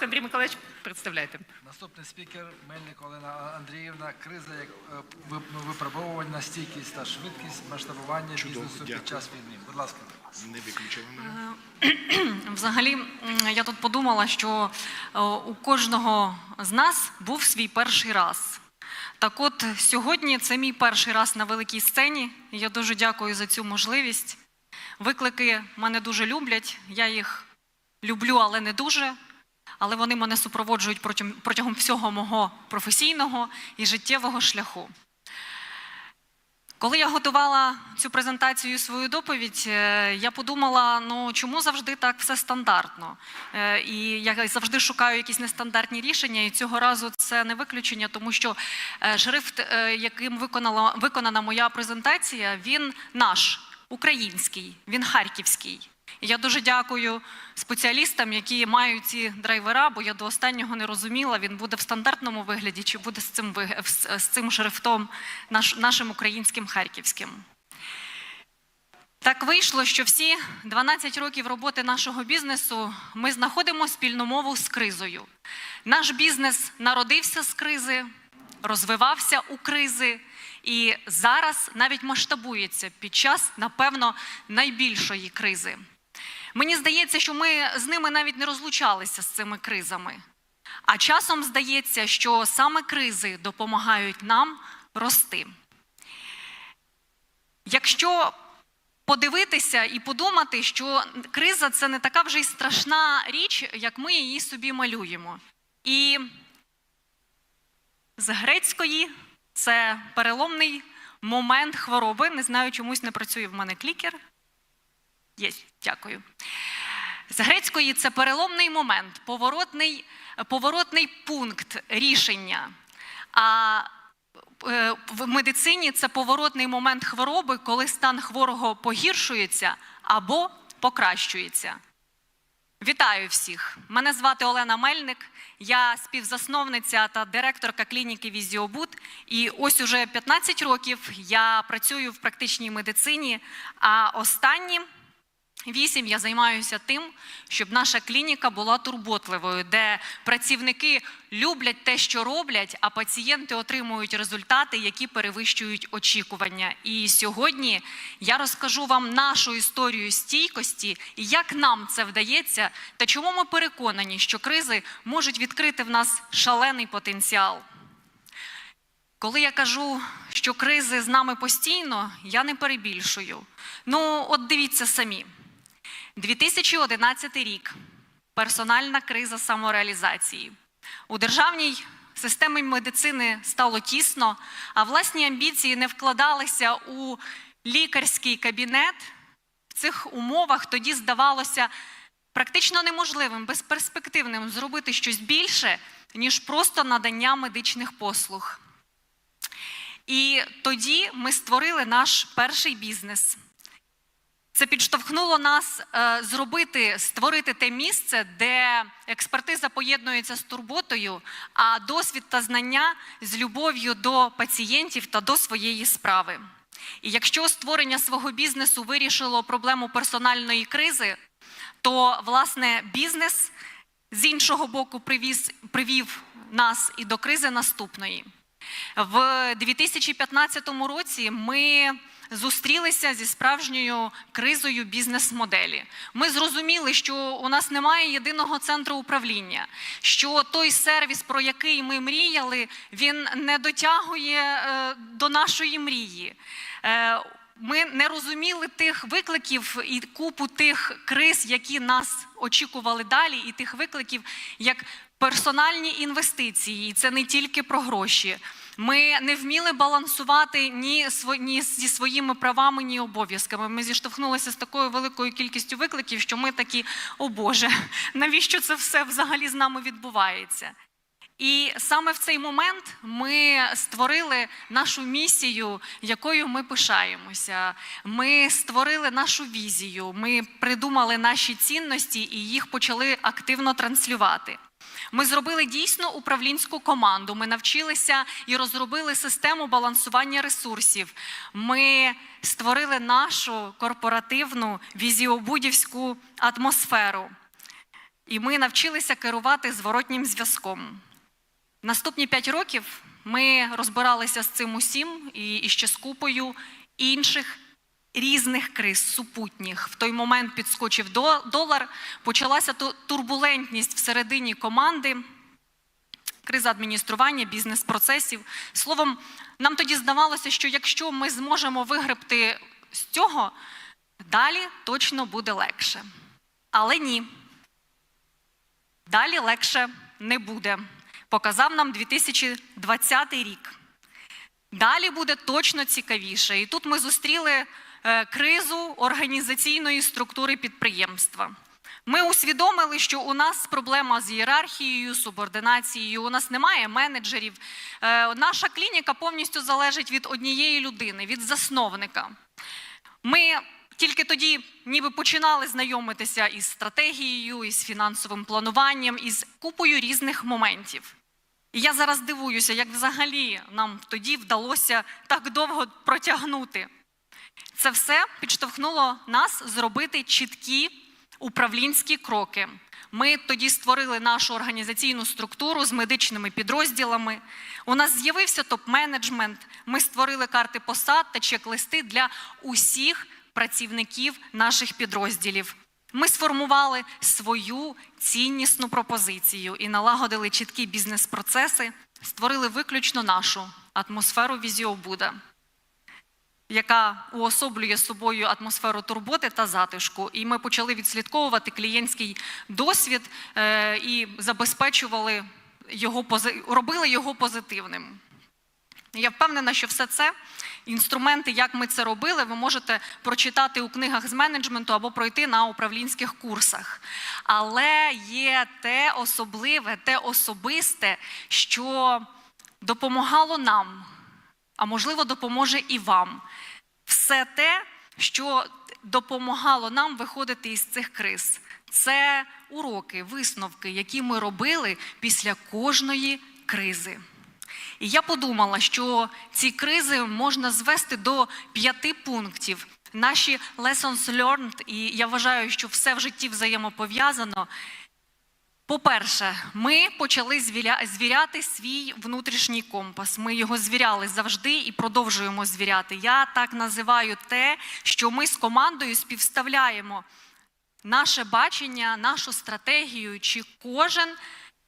ласка, Андрій Миколаївич, представляйте. Наступний спікер Мельник Олена Андріївна. Криза як е, ви- випробовувань на стійкість та швидкість масштабування Чудово, бізнесу дякую. під час війни. Будь ласка. Не виключили мене. Взагалі, я тут подумала, що е, у кожного з нас був свій перший раз. Так от сьогодні це мій перший раз на великій сцені. Я дуже дякую за цю можливість. Виклики мене дуже люблять. Я їх люблю, але не дуже. Але вони мене супроводжують протягом, протягом всього мого професійного і життєвого шляху. Коли я готувала цю презентацію свою доповідь, е, я подумала: ну чому завжди так все стандартно? Е, І я завжди шукаю якісь нестандартні рішення, і цього разу це не виключення, тому що е, шрифт, яким виконала виконана моя презентація, він наш, український, він харківський. Я дуже дякую спеціалістам, які мають ці драйвера, бо я до останнього не розуміла, він буде в стандартному вигляді чи буде з цим, з цим шрифтом наш, нашим українським харківським. Так вийшло, що всі 12 років роботи нашого бізнесу ми знаходимо спільну мову з кризою. Наш бізнес народився з кризи, розвивався у кризи і зараз навіть масштабується під час, напевно, найбільшої кризи. Мені здається, що ми з ними навіть не розлучалися з цими кризами. А часом здається, що саме кризи допомагають нам рости. Якщо подивитися і подумати, що криза це не така вже й страшна річ, як ми її собі малюємо. І з грецької це переломний момент хвороби. Не знаю, чомусь не працює в мене клікер. Є, дякую. З грецької це переломний момент, поворотний, поворотний пункт рішення. А е, в медицині це поворотний момент хвороби, коли стан хворого погіршується або покращується. Вітаю всіх! Мене звати Олена Мельник. Я співзасновниця та директорка клініки Візіобут. І ось уже 15 років я працюю в практичній медицині. А останні Вісім я займаюся тим, щоб наша клініка була турботливою, де працівники люблять те, що роблять, а пацієнти отримують результати, які перевищують очікування. І сьогодні я розкажу вам нашу історію стійкості як нам це вдається, та чому ми переконані, що кризи можуть відкрити в нас шалений потенціал. Коли я кажу, що кризи з нами постійно, я не перебільшую. Ну, от дивіться самі. 2011 рік персональна криза самореалізації. У державній системі медицини стало тісно, а власні амбіції не вкладалися у лікарський кабінет. В цих умовах тоді здавалося практично неможливим, безперспективним зробити щось більше, ніж просто надання медичних послуг. І тоді ми створили наш перший бізнес. Це підштовхнуло нас е, зробити, створити те місце, де експертиза поєднується з турботою, а досвід та знання з любов'ю до пацієнтів та до своєї справи. І якщо створення свого бізнесу вирішило проблему персональної кризи, то власне бізнес з іншого боку привіз, привів нас і до кризи наступної. В 2015 році ми зустрілися зі справжньою кризою бізнес-моделі. Ми зрозуміли, що у нас немає єдиного центру управління, що той сервіс, про який ми мріяли, він не дотягує е, до нашої мрії. Е, ми не розуміли тих викликів і купу тих криз, які нас очікували далі, і тих викликів, як персональні інвестиції. І це не тільки про гроші. Ми не вміли балансувати ні, сво- ні зі своїми правами, ні обов'язками. Ми зіштовхнулися з такою великою кількістю викликів, що ми такі, о Боже, навіщо це все взагалі з нами відбувається? І саме в цей момент ми створили нашу місію, якою ми пишаємося. Ми створили нашу візію, ми придумали наші цінності і їх почали активно транслювати. Ми зробили дійсно управлінську команду. Ми навчилися і розробили систему балансування ресурсів. Ми створили нашу корпоративну візіобудівську атмосферу. і ми навчилися керувати зворотнім зв'язком. Наступні п'ять років ми розбиралися з цим усім і, ще з купою інших різних криз супутніх. В той момент підскочив долар, почалася турбулентність всередині команди, криза адміністрування, бізнес-процесів. Словом, нам тоді здавалося, що якщо ми зможемо вигребти з цього, далі точно буде легше. Але ні. Далі легше не буде. Показав нам 2020 рік. Далі буде точно цікавіше. І тут ми зустріли кризу організаційної структури підприємства. Ми усвідомили, що у нас проблема з ієрархією, субординацією, у нас немає менеджерів. Е, Наша клініка повністю залежить від однієї людини, від засновника. Ми тільки тоді ніби починали знайомитися із стратегією, із фінансовим плануванням, із купою різних моментів. І я зараз дивуюся, як взагалі нам тоді вдалося так довго протягнути. Це все підштовхнуло нас зробити чіткі управлінські кроки. Ми тоді створили нашу організаційну структуру з медичними підрозділами. У нас з'явився топ-менеджмент. Ми створили карти посад та чек-листи для усіх працівників наших підрозділів. Ми сформували свою ціннісну пропозицію і налагодили чіткі бізнес-процеси, створили виключно нашу атмосферу Візіобуда яка уособлює собою атмосферу турботи та затишку. І ми почали відслідковувати клієнтський досвід е, і забезпечували його робили його позитивним. Я впевнена, що все це інструменти, як ми це робили, ви можете прочитати у книгах з менеджменту або пройти на управлінських курсах. Але є те особливе, те особисте, що допомагало нам, а можливо, допоможе і вам. Все те, що допомагало нам виходити із цих криз. Це уроки, висновки, які ми робили після кожної кризи. І я подумала, що ці кризи можна звести до п'яти пунктів. Наші lessons learned, і я вважаю, що все в житті взаємопов'язано. По-перше, ми почали звіряти свій внутрішній компас. Ми його звіряли завжди і продовжуємо звіряти. Я так називаю те, що ми з командою співставляємо наше бачення, нашу стратегію, чи кожен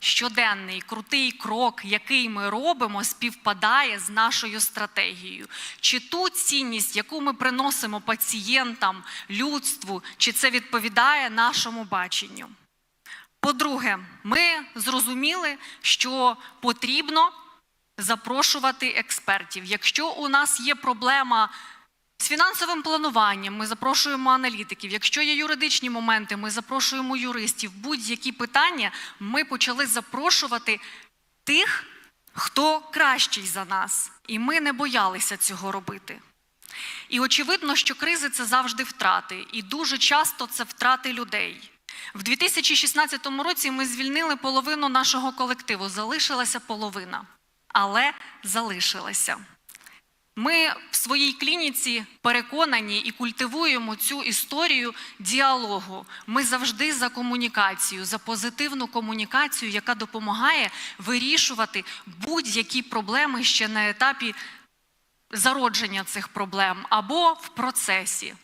щоденний крутий крок, який ми робимо, співпадає з нашою стратегією. Чи ту цінність, яку ми приносимо пацієнтам, людству, чи це відповідає нашому баченню. По-друге, ми зрозуміли, що потрібно запрошувати експертів. Якщо у нас є проблема з фінансовим плануванням, ми запрошуємо аналітиків. Якщо є юридичні моменти, ми запрошуємо юристів. Будь-які питання ми почали запрошувати тих, хто кращий за нас. І ми не боялися цього робити. І очевидно, що кризи це завжди втрати, і дуже часто це втрати людей. В 2016 році ми звільнили половину нашого колективу. Залишилася половина, але залишилася. Ми в своїй клініці переконані і культивуємо цю історію діалогу. Ми завжди за комунікацію, за позитивну комунікацію, яка допомагає вирішувати будь-які проблеми ще на етапі зародження цих проблем або в процесі.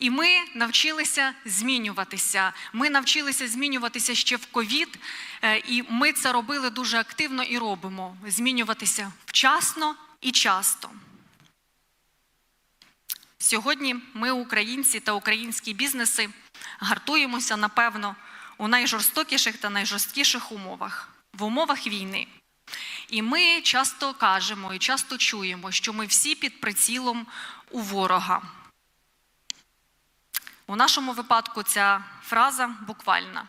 І ми навчилися змінюватися. Ми навчилися змінюватися ще в ковід, е, і ми це робили дуже активно і робимо. Змінюватися вчасно і часто. Сьогодні ми, українці та українські бізнеси, гартуємося, напевно, у найжорстокіших та найжорсткіших умовах в умовах війни. І ми часто кажемо і часто чуємо, що ми всі під прицілом у ворога. У нашому випадку ця фраза буквальна.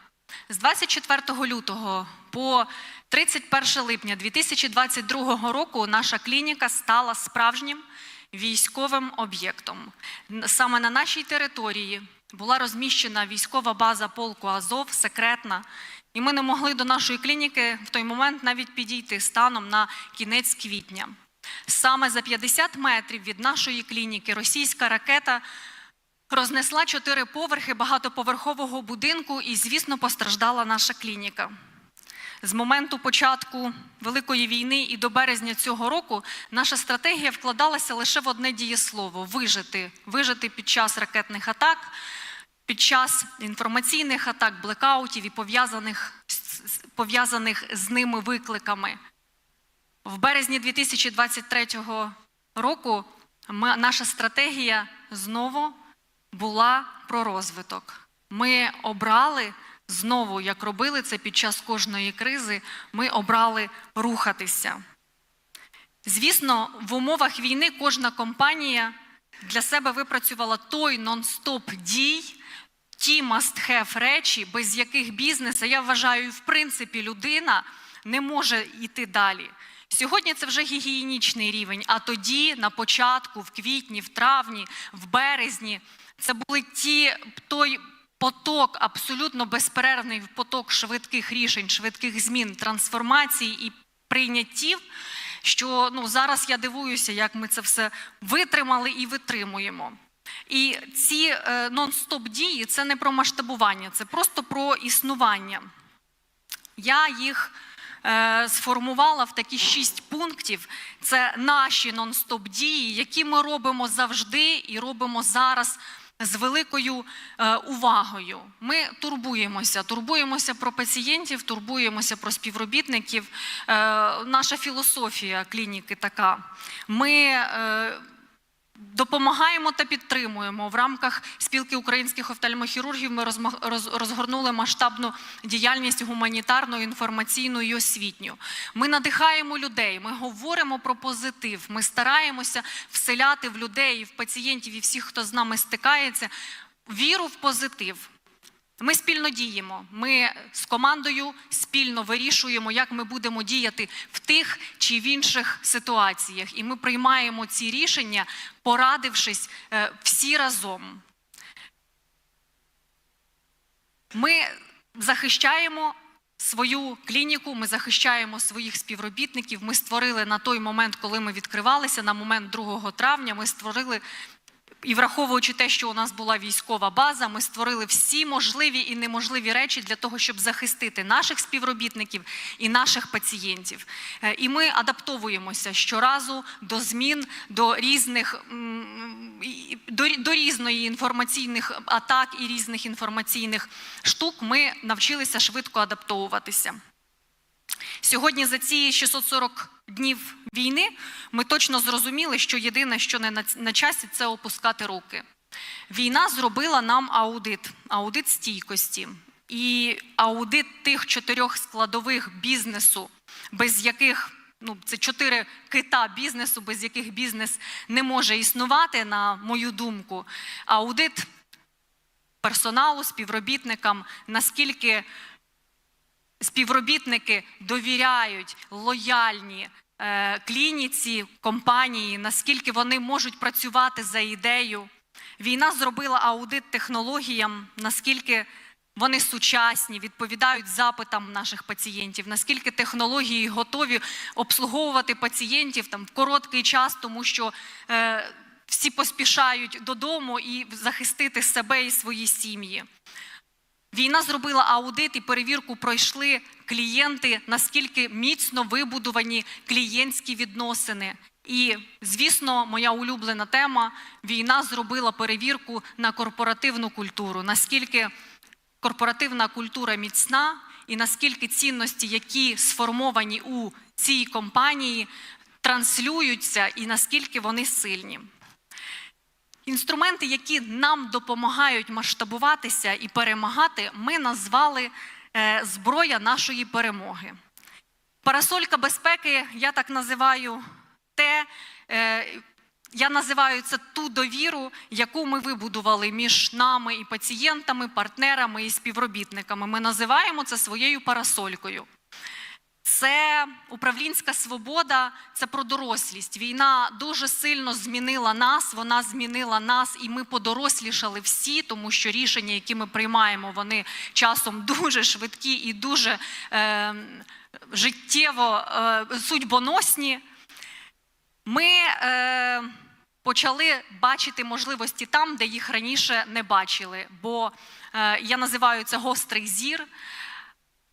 З 24 лютого по 31 липня 2022 року наша клініка стала справжнім військовим об'єктом. Саме на нашій території була розміщена військова база полку Азов, секретна, і ми не могли до нашої клініки в той момент навіть підійти станом на кінець квітня. Саме за 50 метрів від нашої клініки російська ракета рознесла чотири поверхи багатоповерхового будинку, і, звісно, постраждала наша клініка. З моменту початку Великої війни і до березня цього року наша стратегія вкладалася лише в одне дієслово вижити. Вижити під час ракетних атак, під час інформаційних атак, блекаутів і пов'язаних, пов'язаних з ними викликами. В березні 2023 року ми, наша стратегія знову була про розвиток. Ми обрали знову, як робили це під час кожної кризи, ми обрали рухатися. Звісно, в умовах війни кожна компанія для себе випрацювала той нон-стоп дій, ті must-have речі, без яких бізнес, а я вважаю, в принципі, людина не може йти далі. Сьогодні це вже гігієнічний рівень, а тоді, на початку, в квітні, в травні, в березні, це були ті той поток, абсолютно безперервний поток швидких рішень, швидких змін, трансформацій і прийняттів. Що ну зараз я дивуюся, як ми це все витримали і витримуємо. І ці е, нон-стоп дії це не про масштабування, це просто про існування. Я їх е, сформувала в такі шість пунктів. Це наші нон-стоп дії, які ми робимо завжди і робимо зараз з великою е, увагою. Ми турбуємося, турбуємося про пацієнтів, турбуємося про співробітників. Е, наша філософія клініки така. Ми е, Допомагаємо та підтримуємо в рамках спілки українських офтальмохірургів. Ми розгорнули масштабну діяльність гуманітарну, інформаційну і освітню. Ми надихаємо людей. Ми говоримо про позитив. Ми стараємося вселяти в людей, в пацієнтів і всіх, хто з нами стикається, віру в позитив. Ми спільно діємо. Ми з командою спільно вирішуємо, як ми будемо діяти в тих чи в інших ситуаціях. І ми приймаємо ці рішення, порадившись е, всі разом. Ми захищаємо свою клініку, ми захищаємо своїх співробітників. Ми створили на той момент, коли ми відкривалися, на момент 2 травня, ми створили. І враховуючи те, що у нас була військова база, ми створили всі можливі і неможливі речі для того, щоб захистити наших співробітників і наших пацієнтів. Е, І ми адаптовуємося щоразу до змін, до різних до, до різної інформаційних атак і різних інформаційних штук. Ми навчилися швидко адаптовуватися. Сьогодні за ці 640 днів війни ми точно зрозуміли, що єдине, що не на, часі, це опускати руки. Війна зробила нам аудит, аудит стійкості і аудит тих чотирьох складових бізнесу, без яких ну це чотири кита бізнесу, без яких бізнес не може існувати, на мою думку. Аудит персоналу, співробітникам, наскільки співробітники довіряють лояльні е, клініці, компанії, наскільки вони можуть працювати за ідею. Війна зробила аудит технологіям, наскільки вони сучасні, відповідають запитам наших пацієнтів, наскільки технології готові обслуговувати пацієнтів там в короткий час, тому що е, всі поспішають додому і захистити себе і свої сім'ї. Війна зробила аудит і перевірку пройшли клієнти, наскільки міцно вибудовані клієнтські відносини. І, звісно, моя улюблена тема війна зробила перевірку на корпоративну культуру, наскільки корпоративна культура міцна, і наскільки цінності, які сформовані у цій компанії, транслюються, і наскільки вони сильні. Інструменти, які нам допомагають масштабуватися і перемагати, ми назвали е, зброя нашої перемоги. Парасолька безпеки, я так називаю те, е, я називаю це ту довіру, яку ми вибудували між нами і пацієнтами, партнерами і співробітниками. Ми називаємо це своєю парасолькою. Це управлінська свобода, це про дорослість. Війна дуже сильно змінила нас, вона змінила нас, і ми подорослішали всі, тому що рішення, які ми приймаємо, вони часом дуже швидкі і дуже е, життєво е, судьбоносні. Ми е, почали бачити можливості там, де їх раніше не бачили. Бо е, я називаю це гострий зір.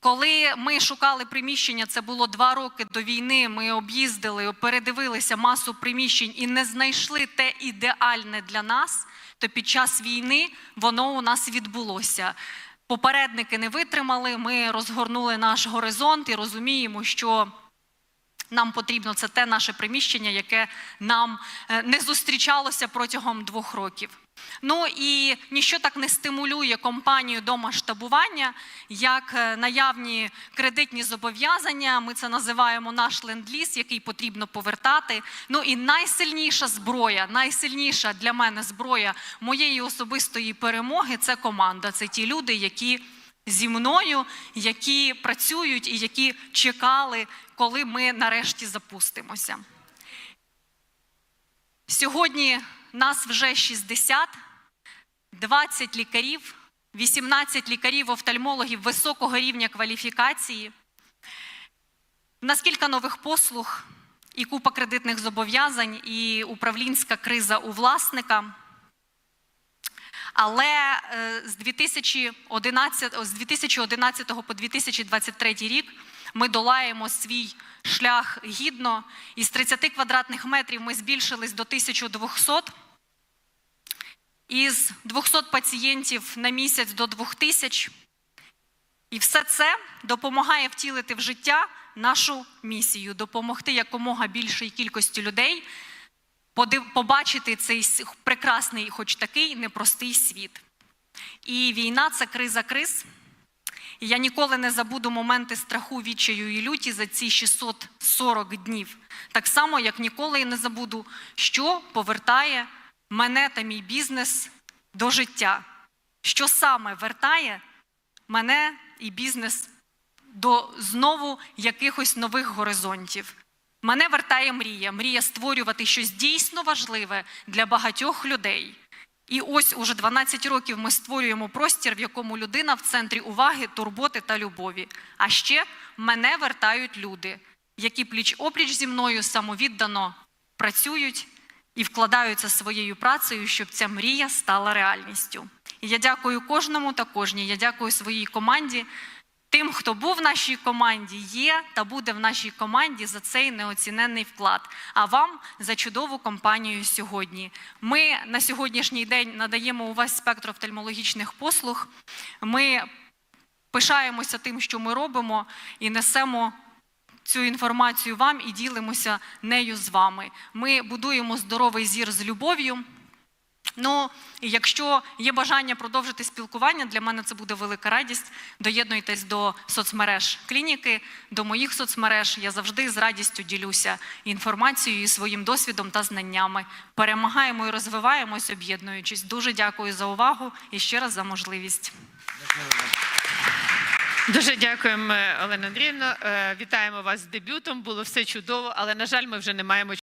Коли ми шукали приміщення, це було два роки до війни. Ми об'їздили, передивилися масу приміщень і не знайшли те ідеальне для нас. То під час війни воно у нас відбулося. Попередники не витримали. Ми розгорнули наш горизонт і розуміємо, що нам потрібно це те наше приміщення, яке нам е, не зустрічалося протягом двох років. Ну і ніщо так не стимулює компанію до масштабування, як е, наявні кредитні зобов'язання. Ми це називаємо наш ленд-ліз, який потрібно повертати. Ну і найсильніша зброя, найсильніша для мене зброя моєї особистої перемоги це команда. Це ті люди, які зі мною, які працюють і які чекали, коли ми нарешті запустимося. Сьогодні нас вже 60, 20 лікарів, 18 лікарів-офтальмологів високого рівня кваліфікації. У нас кілька нових послуг, і купа кредитних зобов'язань, і управлінська криза у власника. Але е, з 2011, з 2011 по 2023 рік ми долаємо свій шлях гідно. Із 30 квадратних метрів ми збільшились до 1200. Із 200 пацієнтів на місяць до 2000. І все це допомагає втілити в життя нашу місію, допомогти якомога більшій кількості людей побачити цей прекрасний, хоч такий непростий світ. І війна це криза криз. І я ніколи не забуду моменти страху, відчаю і люті за ці 640 днів. Так само, як ніколи і не забуду, що повертає мене та мій бізнес до життя. Що саме вертає мене і бізнес до знову якихось нових горизонтів. Мене вертає мрія, мрія створювати щось дійсно важливе для багатьох людей. І ось уже 12 років ми створюємо простір, в якому людина в центрі уваги, турботи та любові. А ще мене вертають люди, які пліч опліч зі мною самовіддано працюють і вкладаються своєю працею, щоб ця мрія стала реальністю. І я дякую кожному та кожній. Я дякую своїй команді, тим, хто був в нашій команді, є та буде в нашій команді за цей неоціненний вклад. А вам за чудову компанію сьогодні. Ми на сьогоднішній день надаємо увесь спектр офтальмологічних послуг. Ми пишаємося тим, що ми робимо, і несемо цю інформацію вам і ділимося нею з вами. Ми будуємо здоровий зір з любов'ю. Ну, якщо є бажання продовжити спілкування, для мене це буде велика радість. Доєднуйтесь до соцмереж клініки, до моїх соцмереж. Я завжди з радістю ділюся інформацією, своїм досвідом та знаннями. Перемагаємо і розвиваємось, об'єднуючись. Дуже дякую за увагу і ще раз за можливість. Дуже дякуємо, Олена Андріївна. Е, Вітаємо вас з дебютом. Було все чудово, але на жаль, ми вже не маємо